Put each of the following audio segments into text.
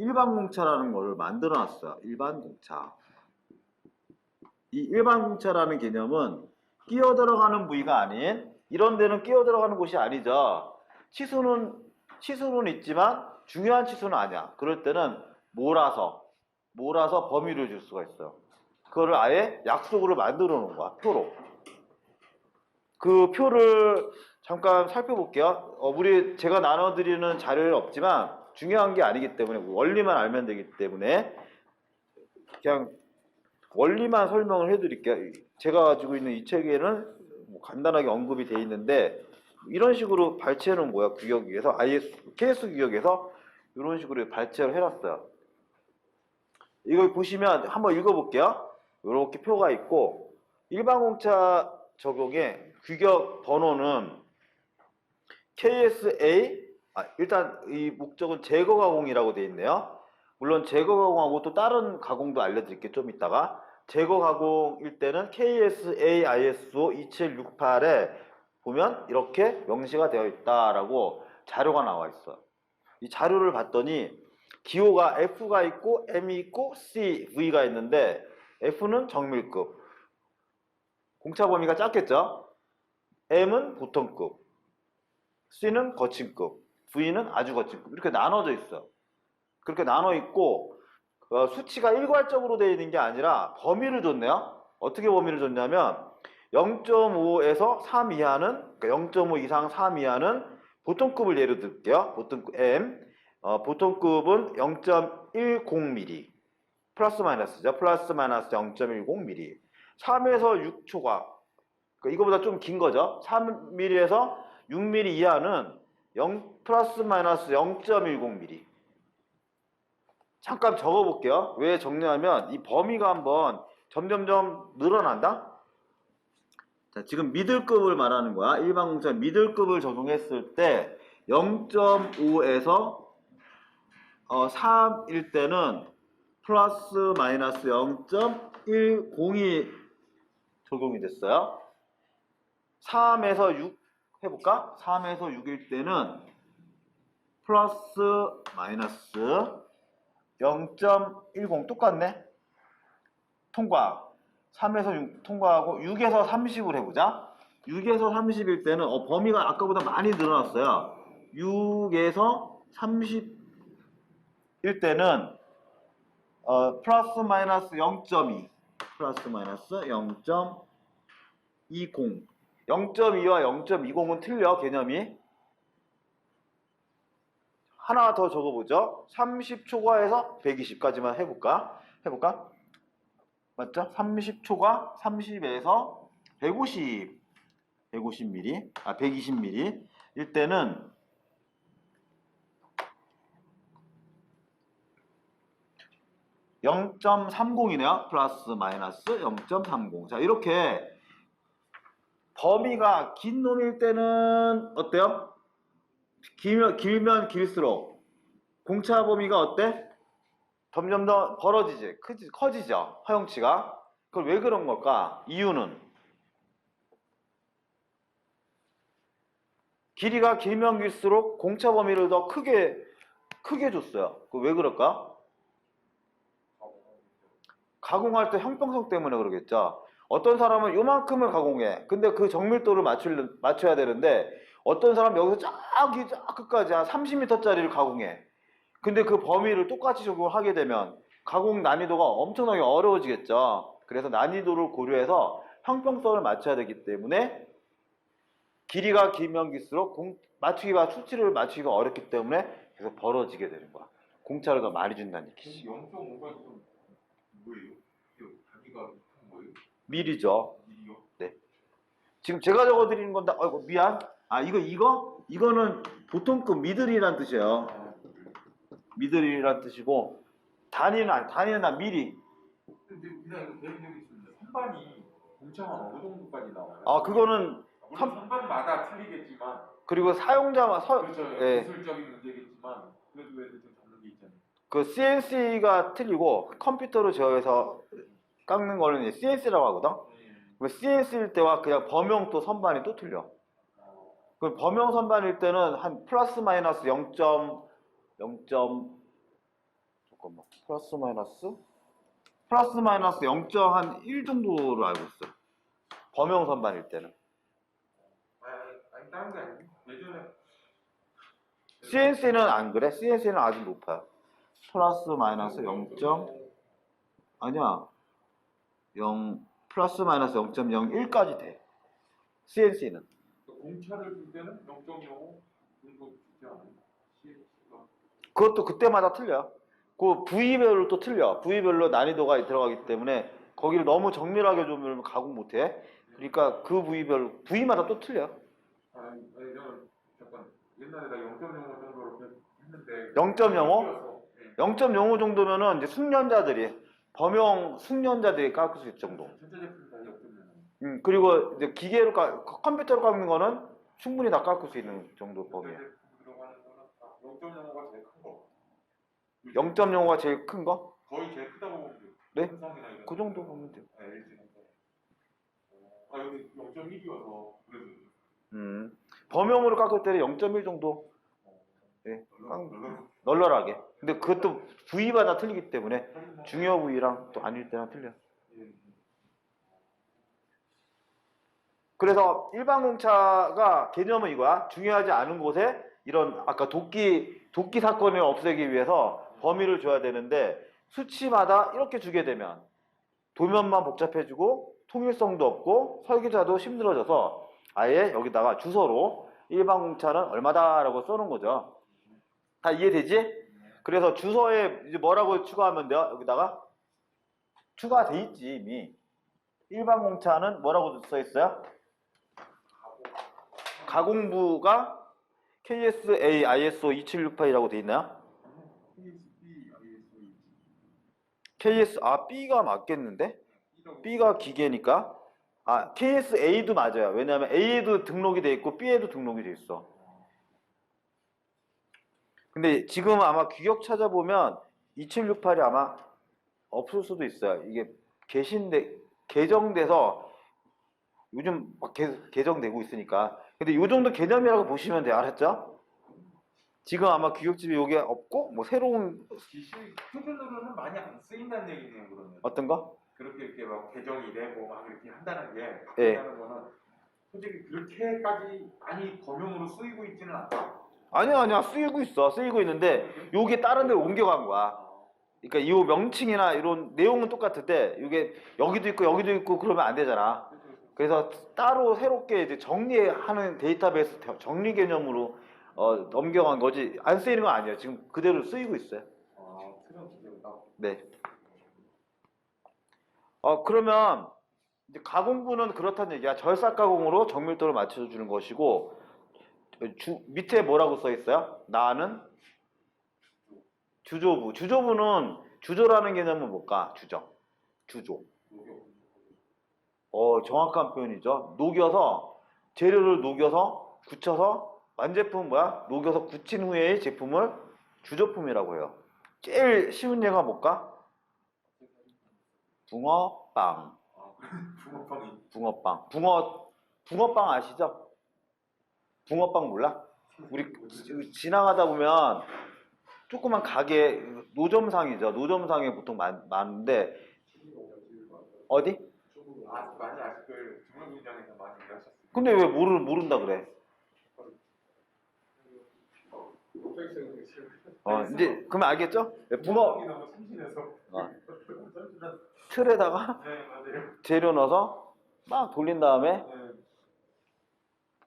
일반 공차라는 걸 만들어 놨어요. 일반 공차. 이 일반 공차라는 개념은 끼어 들어가는 부위가 아닌 이런 데는 끼어 들어가는 곳이 아니죠. 치수는 치수는 있지만 중요한 치수는 아니야. 그럴 때는 몰아서 몰아서 범위를 줄 수가 있어요. 그거를 아예 약속으로 만들어 놓은 거야. 표로. 그 표를 잠깐 살펴볼게요. 어, 우리 제가 나눠드리는 자료는 없지만 중요한 게 아니기 때문에 원리만 알면 되기 때문에 그냥 원리만 설명을 해드릴게요. 제가 가지고 있는 이 책에는 뭐 간단하게 언급이 돼 있는데 이런 식으로 발췌해 놓은 거야 규격에서 IS KS 규격에서 이런 식으로 발췌를 해놨어요. 이걸 보시면 한번 읽어볼게요. 이렇게 표가 있고 일반 공차 적용의 규격 번호는 KSA 아, 일단 이 목적은 제거 가공이라고 되어 있네요. 물론 제거 가공하고 또 다른 가공도 알려드릴게요. 좀 이따가 제거 가공일 때는 KSA ISO 2768에 보면 이렇게 명시가 되어 있다라고 자료가 나와 있어. 이 자료를 봤더니 기호가 F가 있고 M이 있고 C, V가 있는데 F는 정밀급, 공차 범위가 작겠죠? M은 보통급, C는 거친급, V는 아주 거친급 이렇게 나눠져 있어. 그렇게 나눠 있고 어, 수치가 일괄적으로 되어 있는 게 아니라 범위를 줬네요. 어떻게 범위를 줬냐면 0.5에서 3 이하는 그러니까 0.5 이상 3 이하는 보통급을 예로 들게요. 보통급 M 어, 보통급은 0.10mm 플러스 마이너스죠. 플러스 마이너스 0.10mm 3에서 6초가 그러니까 이거보다 좀 긴 거죠. 3mm에서 6mm 이하는 0 플러스 마이너스 0.10mm 잠깐 적어볼게요. 왜 적냐면 이 범위가 한번 점점점 늘어난다. 자, 지금 미들급을 말하는 거야. 일반 공차 미들급을 적용했을 때 0.5에서 어, 3일 때는 플러스 마이너스 0.10이 적용이 됐어요. 3에서 6 해볼까? 3에서 6일 때는 플러스 마이너스 0.10 똑같네. 통과. 3에서 6 통과하고 6에서 30을 해보자. 6에서 30일 때는 어, 범위가 아까보다 많이 늘어났어요. 6에서 30일 때는 어, 플러스 마이너스 0.2 플러스 마이너스 0.20 0.2와 0.20은 틀려 개념이? 하나 더 적어보죠. 30 초과에서 120까지만 해볼까? 해볼까? 맞죠? 30 초과 30에서 150 150mm 아 120mm 일 때는 (0.30이네요) 플러스 마이너스 (0.30) 자 이렇게 범위가 긴 놈일 때는 어때요? 길면, 길면 길수록 공차 범위가 어때? 점점 더 벌어지지, 크지, 커지죠, 허용치가. 그걸 왜 그런 걸까? 이유는 길이가 길면 길수록 공차 범위를 더 크게, 크게 줬어요. 그 왜 그럴까? 가공할 때 형평성 때문에 그러겠죠. 어떤 사람은 요만큼을 가공해. 근데 그 정밀도를 맞출, 맞춰야 되는데 어떤 사람은 여기서 저기 저 끝까지 한 30m짜리를 가공해. 근데 그 범위를 똑같이 적용을 하게 되면 가공 난이도가 엄청나게 어려워지겠죠. 그래서 난이도를 고려해서 형평성을 맞춰야 되기 때문에 길이가 길면 길수록 공, 맞추기가 수치를 맞추기가 어렵기 때문에 계속 벌어지게 되는 거야. 공차를 더 많이 준다는 얘기지. 0.5가 좀 뭐예요? 미리죠. 일이요? 지금 제가 적어드리는 건데, 아이고, 미안. 아, 이거, 이거? 이거는 보통급 미들이란 뜻이에요. 아, 미들이란 뜻이고, 단위는, 아니, 단위는 나 미리. 근데 그냥 있습니다. 선반이 공차가 어느 정도까지 나와요? 아, 그거는, 물론 선- 선반마다 틀리겠지만 그리고 사용자만, 서, 그렇죠. 예. 기술적인 문제겠지만 그래도 왜좀 잡는 게 있잖아요. 그 CNC가 틀리고, 컴퓨터로 제어해서 깎는 거는 CNC라고 하거든? 네. CNC일 때와 그냥 범용 또 선반이 또 틀려. 어, 그 범용 선반일 때는 한 플러스 마이너스 0. 0. 잠깐만 플러스 마이너스 플러스 마이너스 0.1 정도로 알고 있어 범용 선반일 때는 아니, 아니 다른 게 아니고 CNC는 안 그래 CNC는 아주 높아요 플러스 마이너스 0. 아니야 0 플러스 마이너스 0.01까지 돼 CNC는 공차를 줄 때는 0.05 정도 주지 않아요? CNC가 그것도 그때마다 틀려. 그 부위별로 또 틀려. 부위별로 난이도가 들어가기 때문에 거기를 너무 정밀하게 좀 가공 못해. 그러니까 그 부위별 부위마다 또 틀려. 아니, 아니 저는 잠깐 옛날에 나 0.05 정도로 했는데 0.05? 네. 0.05 정도면은 이제 숙련자들이 범용 숙련자들이 깎을 수 있을 정도. 전자 제품 다0.05 음, 그리고 이제 기계로 깎 컴퓨터로 깎는 거는 충분히 다 깎을 수 있는 정도 범위야. 다 0.05가 제일 큰 거. 0.05가 제일 큰 거? 거의 제일 크다고 보면 돼요. 네? 삼성이나 그 정도 보면 돼요. 네, LG 삼성. 아 여기 0.1이어서 그래도 음. 범용으로 깎을 때는 0.1 정도 네, 깡- 널널하게. 근데 그것도 부위마다 틀리기 때문에 중요 부위랑 또 아닐 때랑 틀려. 그래서 일반 공차가 개념은 이거야. 중요하지 않은 곳에 이런 아까 도끼 도끼 사건을 없애기 위해서 범위를 줘야 되는데 수치마다 이렇게 주게 되면 도면만 복잡해지고 통일성도 없고 설계자도 힘들어져서 아예 여기다가 주소로 일반 공차는 얼마다라고 써놓은 거죠. 다 이해되지? 그래서 주소에 이제 뭐라고 추가하면 돼요? 여기다가 추가돼 있지 이미. 일반 공차는 뭐라고 써 있어요? 가공부가 KSA ISO 2768이라고 돼 있나요? KS 아 B가 맞겠는데? B가 기계니까 아 KSA도 맞아요. 왜냐하면 A에도 등록이 돼 있고 B에도 등록이 돼 있어. 근데 지금 아마 규격 찾아보면 2768이 아마 없을 수도 있어요. 이게 개신돼 개정돼서 요즘 막 개, 개정되고 있으니까. 근데 요 정도 개념이라고 보시면 돼요. 알았죠? 지금 아마 규격집이 요게 없고 뭐 새로운 기시 표준으로는 많이 안 쓰인다는 얘기네요 그러면. 어떤 거? 그렇게 이렇게 막 개정이 되고 막 이렇게 한다는 게 예. 한다는 거는 솔직히 그렇게까지 많이 범용으로 쓰이고 있지는 않다. 아니야 아니야 쓰이고 있어 쓰이고 있는데 요게 다른 데로 옮겨간 거야. 그러니까 이 명칭이나 이런 내용은 똑같은데 이게 여기도 있고 여기도 있고 그러면 안 되잖아. 그래서 따로 새롭게 이제 정리하는 데이터베이스 정리 개념으로 어, 넘겨간 거지 안 쓰이는 건 아니에요. 지금 그대로 쓰이고 있어요. 아. 네. 어 그러면 이제 가공부는 그렇다는 얘기야. 절삭 가공으로 정밀도를 맞춰주는 것이고 주, 밑에 뭐라고 써 있어요? 나는 주조부. 주조부는 주조라는 개념은 뭘까? 주조. 녹여. 어 정확한 표현이죠. 녹여서 재료를 녹여서 굳혀서 완제품 뭐야? 녹여서 굳힌 후에의 제품을 주조품이라고 해요. 제일 쉬운 예가 뭘까? 붕어빵. 아, 붕어빵이 붕어빵. 붕어 붕어빵 아시죠? 붕어빵 몰라? 우리 지- 지나가다 보면 조그만 가게 노점상이죠. 노점상에 보통 많, 많은데 어디? 아, 많이 아실 거예요. 중앙공장에서 많이 일하셨어요. 근데 왜 모르 모른다 그래? 어 이제 그러면 알겠죠? 네, 붕어. 어. 틀에다가 네. 재료 넣어서 막 돌린 다음에 네.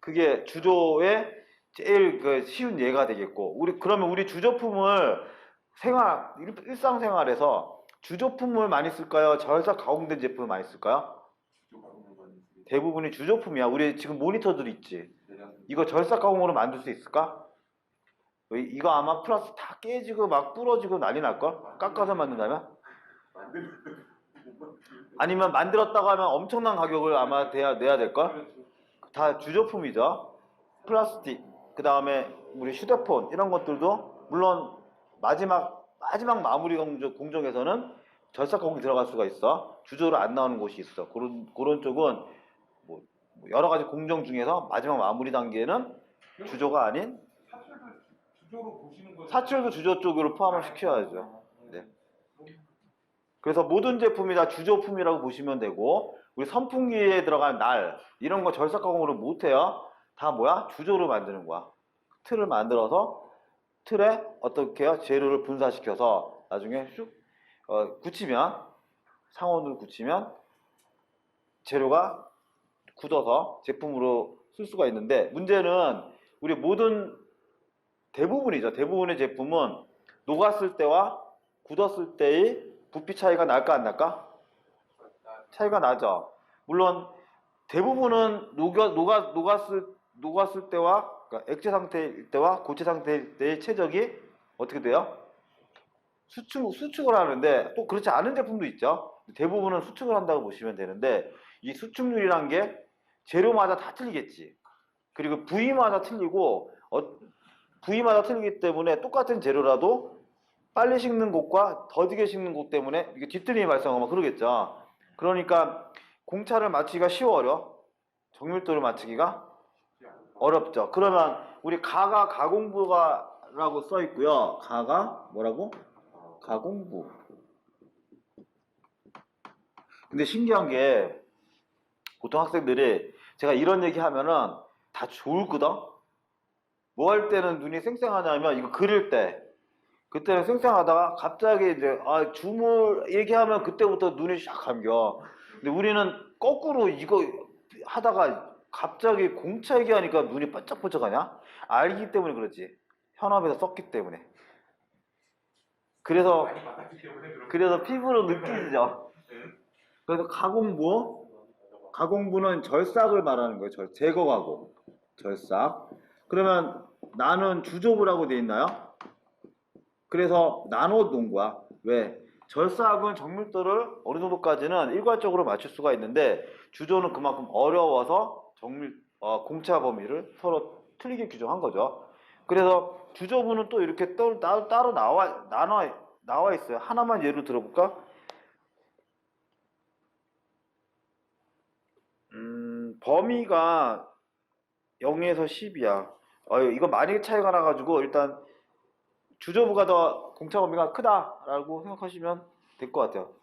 그게 주조의 제일 그 쉬운 예가 되겠고 우리 그러면 우리 주조품을 생활 일- 일상생활에서 주조품을 많이 쓸까요? 절삭 가공된 제품을 많이 쓸까요? 대부분이 주조품이야. 우리 지금 모니터들 있지. 이거 절삭 가공으로 만들 수 있을까? 이- 이거 아마 플러스 다 깨지고 막 부러지고 난리 날걸? 깎아서 만든다면? 아니면 만들었다고 하면 엄청난 가격을 아마 돼야, 내야 될걸? 다 주조품이죠. 플라스틱, 그 다음에 우리 휴대폰 이런 것들도 물론 마지막 마지막 마무리 공정, 공정에서는 절삭 가공이 들어갈 수가 있어. 주조로 안 나오는 곳이 있어. 그런 그런 쪽은 뭐 여러 가지 공정 중에서 마지막 마무리 단계는 주조가 아닌? 사출도 주조 쪽으로 포함을 시켜야죠. 네. 그래서 모든 제품이 다 주조품이라고 보시면 되고 우리 선풍기에 들어간 날 이런 거 절삭 가공으로 못해요. 다 뭐야? 주조로 만드는 거야. 틀을 만들어서 틀에 어떻게 해요? 재료를 분사시켜서 나중에 슉 어, 굳히면 상온으로 굳히면 재료가 굳어서 제품으로 쓸 수가 있는데 문제는 우리 모든 대부분이죠. 대부분의 제품은 녹았을 때와 굳었을 때의 부피 차이가 날까 안 날까? 차이가 나죠. 물론 대부분은 녹아, 녹아, 녹았을, 녹았을 때와 그러니까 액체 상태일 때와 고체 상태일 때의 최적이 어떻게 돼요? 수축, 수축을 하는데 또 그렇지 않은 제품도 있죠. 대부분은 수축을 한다고 보시면 되는데 이 수축률이란 게 재료마다 다 틀리겠지. 그리고 부위마다 틀리고 어, 부위마다 틀리기 때문에 똑같은 재료라도 빨리 식는 곳과 더디게 식는 곳 때문에 이게 뒤틀림이 발생하고 막 그러겠죠. 그러니까 공차를 맞추기가 쉬워요. 정밀도를 맞추기가 어렵죠. 그러면 우리 가가 가공부가라고 써 있고요. 가가 뭐라고? 가공부. 근데 신기한 게 보통 학생들이 제가 이런 얘기 하면은 다 좋을거든? 뭐할 때는 눈이 쌩쌩하냐면 이거 그릴 때 그때는 쌩쌩하다가 갑자기 이제 아 줌을 얘기하면 그때부터 눈이 샥 감겨. 근데 우리는 거꾸로 이거 하다가 갑자기 공차 얘기하니까 눈이 반짝반짝하냐? 알기 때문에 그렇지. 현업에서 썼기 때문에. 그래서 그래서 피부로 느끼죠. 네. 그래서 가공부, 가공부는 절삭을 말하는 거예요. 절, 제거 가공, 절삭. 그러면 나는 주조부라고 돼 있나요? 그래서 거야. 왜? 절삭은 정밀도를 어느 정도까지는 일괄적으로 맞출 수가 있는데 주조는 그만큼 어려워서 정밀 어, 공차 범위를 서로 틀리게 규정한 거죠. 그래서 주조부는 또 이렇게 따로, 따로, 나와 나눠 나와 있어요. 하나만 예를 들어볼까? 음, 범위가 0에서 10이야. 어, 이거 많이 차이가 나가지고 일단 주조부가 더 공차 범위가 크다라고 생각하시면 될 것 같아요.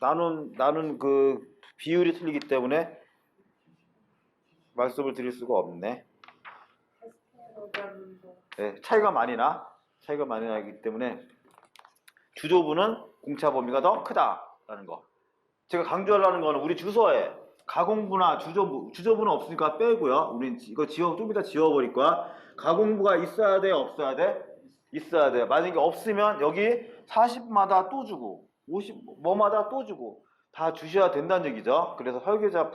나는 나는 그 비율이 틀리기 때문에 말씀을 드릴 수가 없네. 네, 차이가 많이 나. 차이가 많이 나기 때문에 주조부는 공차 범위가 더 크다라는 거. 제가 강조하려는 거는 우리 주소에 가공부나 주조부, 주조부는 없으니까 빼고요. 우린 이거 지워 좀 이따 지워버릴 거야. 가공부가 있어야 돼, 없어야 돼? 있어야 돼. 만약에 없으면 여기 40마다 또 주고 50 뭐마다 또 주고 다 주셔야 된다는 얘기죠. 그래서 설계자 부